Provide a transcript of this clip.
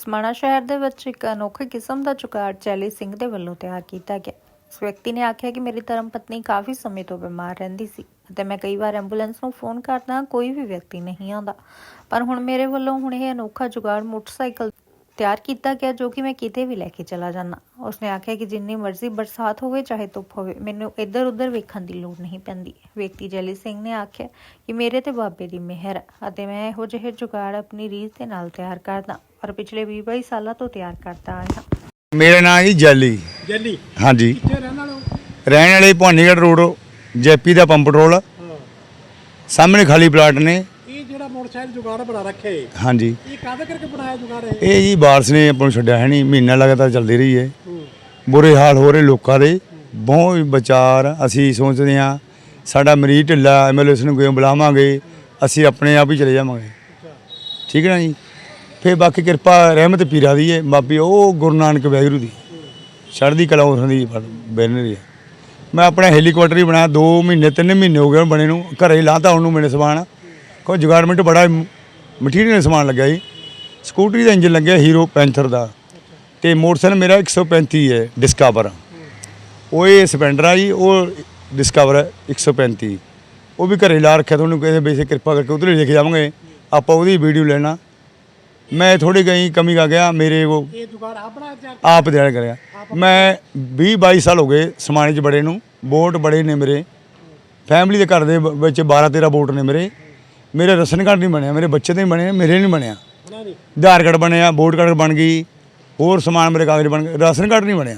ਸਮਾਣਾ ਸ਼ਹਿਰ ਦੇ ਵਿੱਚ ਇੱਕ ਅਨੋਖੇ ਕਿਸਮ ਦਾ ਜੁਗਾੜ ਚੈਲੀ ਸਿੰਘ ਦੇ ਵੱਲੋਂ ਤਿਆਰ ਕੀਤਾ ਗਿਆ। ਇਸ ਵਿਅਕਤੀ ਨੇ ਆਖਿਆ ਕਿ ਮੇਰੀ ਧਰਮ ਪਤਨੀ ਕਾਫੀ ਸਮੇਂ ਤੋਂ ਬਿਮਾਰ ਰਹਿੰਦੀ ਸੀ ਅਤੇ ਮੈਂ ਕਈ ਵਾਰ ਐਂਬੂਲੈਂਸ ਨੂੰ ਫੋਨ ਕਰਦਾ ਕੋਈ ਵੀ ਵਿਅਕਤੀ ਨਹੀਂ ਆਉਂਦਾ। ਪਰ ਹੁਣ ਮੇਰੇ ਵੱਲੋਂ ਹੁਣ ਇਹ ਅਨੋਖਾ ਜੁਗਾੜ ਮੋਟਰਸਾਈਕਲ ਤਿਆਰ ਕੀਤਾ ਗਿਆ ਜੋ ਕਿ ਮੈਂ ਕਿਤੇ ਵੀ ਲੈ ਕੇ ਚਲਾ ਜਾਂਦਾ। ਉਸਨੇ ਆਖਿਆ ਕਿ ਜਿੰਨੀ ਮਰਜ਼ੀ ਬਰਸਾਤ ਹੋਵੇ ਚਾਹੇ ਧੁੱਪ ਹੋਵੇ ਮੈਨੂੰ ਇੱਧਰ ਉੱਧਰ ਵੇਖਣ ਦੀ ਲੋੜ ਨਹੀਂ ਪੈਂਦੀ। ਵਿਅਕਤੀ ਜੈਲੀ ਸਿੰਘ ਨੇ ਆਖਿਆ ਕਿ ਮੇਰੇ ਤੇ ਬਾਬੇ ਦੀ ਮਿਹਰ ਅਤੇ ਮੈਂ ਇਹੋ ਜਿਹੇ ਜੁਗਾੜ ਆਪਣੀ ਰੀਝ ਦੇ ਨਾਲ ਤਿਆਰ ਕਰਦਾ ਔਰ ਪਿਛਲੇ 20 ਸਾਲਾਂ ਤੋਂ ਤਿਆਰ ਕਰਦਾ ਆਇਆ ਮੇਰਾ ਨਾਮ ਜੀ ਜੈਲੀ। ਜੈਲੀ? ਹਾਂਜੀ। ਕਿੱਥੇ ਰਹਿਣ ਵਾਲੇ ਰਹਿਣ ਵਾਲੇ ਭਾਨੀਗੜ੍ਹ ਰੋਡ ਜੈਪੀ ਦਾ ਪੰਪ ਪੈਟਰੋਲ ਸਾਹਮਣੇ ਖਾਲੀ ਪਲਾਟ ਨੇ। ਜਿਹੜਾ ਮੋਟਰਸਾਈਕਲ ਜੁਗਾੜ ਬਣਾ ਰੱਖਿਆ ਏ ਇਹ ਹਾਂਜੀ ਕਾਹਦੇ ਕਰਕੇ ਬਣਾਇਆ ਜੁਗਾੜ ਇਹ? ਇਹ ਜੀ ਬਾਰਸ ਨੇ ਆਪਾਂ ਨੂੰ ਛੱਡਿਆ ਹੈ ਨਹੀਂ ਮਹੀਨਾ ਲਗਾਤਾਰ ਚੱਲਦੀ ਰਹੀ ਹੈ। ਬੁਰੇ ਹਾਲ ਹੋ ਰਹੇ ਲੋਕਾਂ ਦੇ। ਬਹੁਤ ਵਿਚਾਰ ਅਸੀਂ ਸੋਚਦੇ ਹਾਂ ਸਾਡਾ ਮਰੀਜ਼ ਢਿੱਲਾ ਐਮਐਲਏ ਨੂੰ ਕੋਈ ਬੁਲਾਵਾਂਗੇ? ਅਸੀਂ ਆਪਣੇ ਆਪ ਹੀ ਚਲੇ ਜਾਵਾਂਗੇ। ਠੀਕ ਹੈ ਨਾ ਜੀ? ਫੇ ਬਾਕੀ ਕਿਰਪਾ ਰਹਿਮਤ ਪੀਰਾ ਦੀ ਹੈ। ਬਾਬੀ ਉਹ ਗੁਰੂ ਨਾਨਕ ਵਾਹਿਗੁਰੂ ਦੀ। ਚੜ੍ਹਦੀ ਕਲਾ ਉਸ ਦੀ ਬੈਨਰ ਹੈ। ਮੈਂ ਆਪਣਾ ਹੈਲੀਕਾਪਟਰ ਹੀ ਬਣਾਇਆ 2 ਮਹੀਨੇ 3 ਮਹੀਨੇ ਹੋ ਗਏ ਬਣੇ ਨੂੰ। ਘਰੇ ਲਾਤਾ ਉਹਨੂੰ ਮੇਰੇ ਸਮਾਨ। ਕੋਈ ਜੁਗਾੜਮੈਂਟ ਬੜਾ ਮਟੀਰੀਅਲ ਸਮਾਨ ਲੱਗਿਆ ਜੀ। ਸਕੂਟਰੀ ਦਾ ਇੰਜਨ ਲੱਗਿਆ ਹੀਰੋ ਪੈਂਥਰ ਦਾ। ਤੇ ਮੋਟਰਸਾਈਕਲ ਮੇਰਾ 135 ਹੈ ਡਿਸਕਵਰ ਉਹ ਇਹ ਸਪੈਂਡਰ ਆ ਜੀ ਉਹ ਡਿਸਕਵਰ ਹੈ 135 ਉਹ ਵੀ ਘਰੇ ਲਾ ਰੱਖਿਆ ਤੁਹਾਨੂੰ ਕਿਸੇ ਬੇਸੇ ਕਿਰਪਾ ਕਰਕੇ ਉਧਰ ਲੈ ਕੇ ਜਾਵਾਂਗੇ। ਆਪਾਂ ਉਹਦੀ ਵੀਡੀਓ ਲੈਣਾ। ਮੈਂ ਥੋੜੀ ਗਈ ਕਮੀ ਕਾ ਗਿਆ ਮੇਰੇ ਉਹ ਇਹ ਆਪਣਾ ਆਪ ਦਿਆਲ ਕਰਿਆ? ਮੈਂ 20 22 ਸਾਲ ਹੋ ਗਏ ਸਮਾਣੇ 'ਚ ਬੜੇ ਨੂੰ। ਵੋਟ ਬੜੇ ਨੇ ਮੇਰੇ। ਫੈਮਿਲੀ ਦੇ ਘਰ ਦੇ ਵਿੱਚ 12 13 ਵੋਟ ਨੇ ਮੇਰੇ। ਮੇਰੇ ਰਸਨ ਕਾਰਡ ਨਹੀਂ ਬਣਿਆ ਮੇਰੇ ਬੱਚੇ ਦੇ ਨਹੀਂ ਬਣੇ ਮੇਰੇ ਨਹੀਂ ਬਣਿਆ। ਆਧਾਰ ਕਾਰਡ ਬਣਿਆ ਵੋਟ ਕਾਰਡ ਬਣ ਗਈ ਹੋਰ ਸਮਾਨ ਮੇਰੇ ਕਾਗਜ਼ ਬਣ ਗਏ ਰਾਸ਼ਨ ਕਾਰਡ ਨਹੀਂ ਬਣਿਆ।